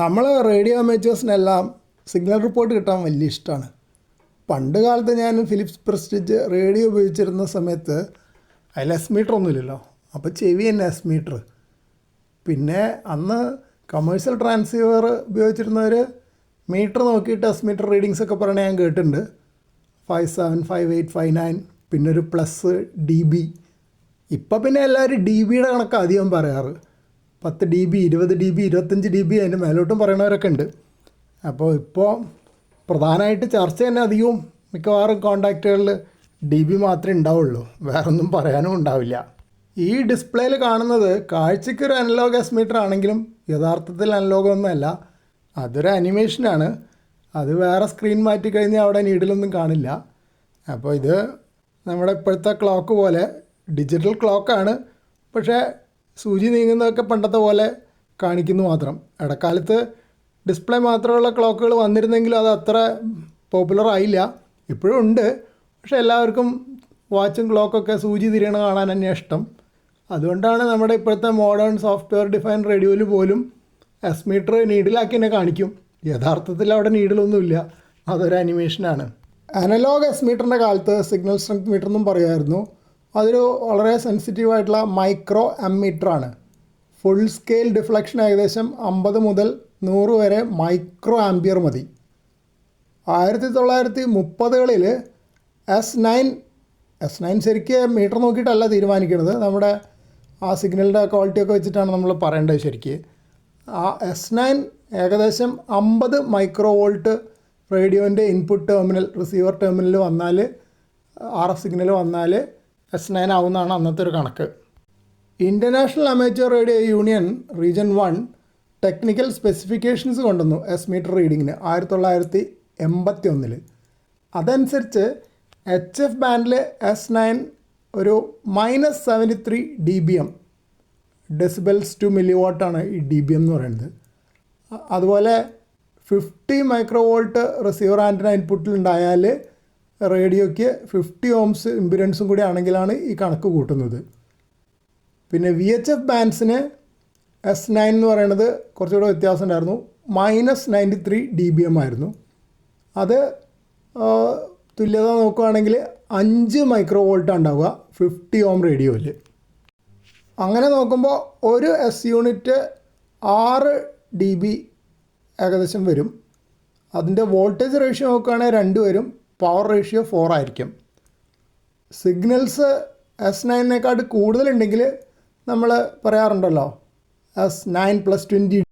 നമ്മൾ radio അമേച്ചേഴ്സിനെല്ലാം signal report കിട്ടാൻ വലിയ ഇഷ്ടമാണ് പണ്ട് കാലത്ത് ഞാൻ ഫിലിപ്സ് പ്രസ്റ്റിജ് റേഡിയോ ഉപയോഗിച്ചിരുന്ന സമയത്ത് അതിൽ എസ് മീറ്റർ ഒന്നുമില്ലല്ലോ അപ്പോൾ ചെവി തന്നെ എസ് മീറ്റർ പിന്നെ അന്ന് കമേഴ്ഷ്യൽ ട്രാൻസ്സീവർ ഉപയോഗിച്ചിരുന്നവർ മീറ്റർ നോക്കിയിട്ട് എസ് മീറ്റർ റീഡിങ്സ് ഒക്കെ പറയണ ഞാൻ കേട്ടിട്ടുണ്ട്. Five seven five eight five nine പിന്നെ ഒരു പ്ലസ് ഡി ബി ഇപ്പം പിന്നെ എല്ലാവരും ഡി ബിയുടെ കണക്ക് അധികം പറയാറ്. പത്ത് ഡി ബി ഇരുപത് ഡി ബി ഇരുപത്തഞ്ച് ഡി ബി അതിന്റെ മേലോട്ടും പറയണവരൊക്കെ ഉണ്ട്. അപ്പോൾ ഇപ്പോൾ പ്രധാനമായിട്ട് ചർച്ച തന്നെ അധികവും മിക്കവാറും കോണ്ടാക്റ്റുകളിൽ ഡി ബി മാത്രമേ ഉണ്ടാവുള്ളൂ. വേറെ ഒന്നും പറയാനും ഉണ്ടാവില്ല. ഈ ഡിസ്പ്ലേയിൽ കാണുന്നത് കാഴ്ചയ്ക്ക് ഒരു അനലോഗ് എസ് മീറ്റർ ആണെങ്കിലും യഥാർത്ഥത്തിൽ അനലോഗ് ഒന്നുമല്ല അതൊരു അനിമേഷനാണ് അത് വേറെ സ്ക്രീൻ മാറ്റി കഴിഞ്ഞാൽ അവിടെ നീഡിലൊന്നും കാണില്ല. അപ്പോൾ ഇത് നമ്മുടെ ഇപ്പോഴത്തെ ക്ലോക്ക് പോലെ ഡിജിറ്റൽ ക്ലോക്കാണ് പക്ഷേ സൂചി നീങ്ങുന്നതൊക്കെ പണ്ടത്തെ പോലെ കാണിക്കുന്നു മാത്രം. ഇടക്കാലത്ത് ഡിസ്പ്ലേ മാത്രമുള്ള ക്ലോക്കുകൾ വന്നിരുന്നെങ്കിലും അത് അത്ര പോപ്പുലർ ആയില്ല. ഇപ്പോഴും ഉണ്ട്. പക്ഷേ എല്ലാവർക്കും വാച്ചും ക്ലോക്കൊക്കെ സൂചി തിരിയണ കാണാൻ തന്നെ ഇഷ്ടം. അതുകൊണ്ടാണ് നമ്മുടെ ഇപ്പോഴത്തെ മോഡേൺ സോഫ്റ്റ്വെയർ ഡിഫൈൻ റേഡിയോയിൽ പോലും എസ് മീറ്റർ നീഡിലാക്കി തന്നെ കാണിക്കും. യഥാർത്ഥത്തിൽ അവിടെ നീഡിലൊന്നുമില്ല. അതൊരു അനിമേഷനാണ് അനലോഗ് എസ് മീറ്ററിന്റെ കാലത്ത് സിഗ്നൽ സ്ട്രെങ്ത് മീറ്റർ എന്നും പറയുമായിരുന്നു. അതൊരു വളരെ സെൻസിറ്റീവ് ആയിട്ടുള്ള മൈക്രോ ആണ്. ഫുൾ സ്കെയിൽ ഡിഫ്ലക്ഷൻ ഏകദേശം അമ്പത് മുതൽ നൂറ് വരെ മൈക്രോ ആംബിയർ മതി. ആയിരത്തി തൊള്ളായിരത്തി മുപ്പതുകളിൽ എസ് നയൻ എസ് നയൻ ശരിക്ക് മീറ്റർ നോക്കിയിട്ടല്ല തീരുമാനിക്കുന്നത്. നമ്മുടെ ആ സിഗ്നലിന്റെ ക്വാളിറ്റി ഒക്കെ വെച്ചിട്ടാണ് നമ്മൾ പറയേണ്ടത് ശരിക്ക്. ആ എസ് നയൻ ഏകദേശം അമ്പത് മൈക്രോ വോൾട്ട് റേഡിയോന്റെ ഇൻപുട്ട് ടെർമിനൽ റിസീവർ ടെർമിനൽ വന്നാൽ ആർ എഫ് സിഗ്നൽ വന്നാൽ എസ് നയൻ ആവുന്നതാണ് അന്നത്തെ ഒരു കണക്ക്. International amateur radio union region one technical specifications കൊണ്ടുവന്നു എസ് മീറ്റർ റീഡിങ്ങിന് ആയിരത്തി തൊള്ളായിരത്തി എൺപത്തി ഒന്നിൽ അതനുസരിച്ച് എച്ച് എഫ് ബാൻഡിൽ എസ് നയൻ ഒരു minus seventy three D B M decibels to milli വോട്ടാണ് ഈ ഡി ബി എം എന്ന് പറയുന്നത്. അതുപോലെ fifty micro volt receiver antenna ഇൻപുട്ടിൽ ഉണ്ടായാൽ റേഡിയോയ്ക്ക് ഫിഫ്റ്റി ഓംസ് ഇമ്പിഡൻസും കൂടി ആണെങ്കിലാണ് ഈ കണക്ക് കൂട്ടുന്നത്. പിന്നെ വി എച്ച് എഫ് ബാൻസിന് എസ് നയൻ എന്ന് പറയുന്നത് കുറച്ചുകൂടെ വ്യത്യാസം ഉണ്ടായിരുന്നു minus ninety three D B M ആയിരുന്നു. അത് തുല്യത നോക്കുകയാണെങ്കിൽ അഞ്ച് മൈക്രോ വോൾട്ട് ഉണ്ടാവുക ഫിഫ്റ്റി ഓം റേഡിയോയിൽ അങ്ങനെ നോക്കുമ്പോൾ ഒരു എസ് യൂണിറ്റ് ആറ് ഡി ബി ഏകദേശം വരും. അതിന്റെ വോൾട്ടേജ് റേഷ്യോ നോക്കുകയാണെങ്കിൽ രണ്ട് വരും പവർ റേഷ്യോ ഫോർ ആയിരിക്കും. സിഗ്നൽസ് എസ് നയനേക്കാട്ട് കൂടുതലുണ്ടെങ്കിൽ നമ്മൾ പറയാറുണ്ടല്ലോ എസ് നയൻ പ്ലസ് ട്വന്റി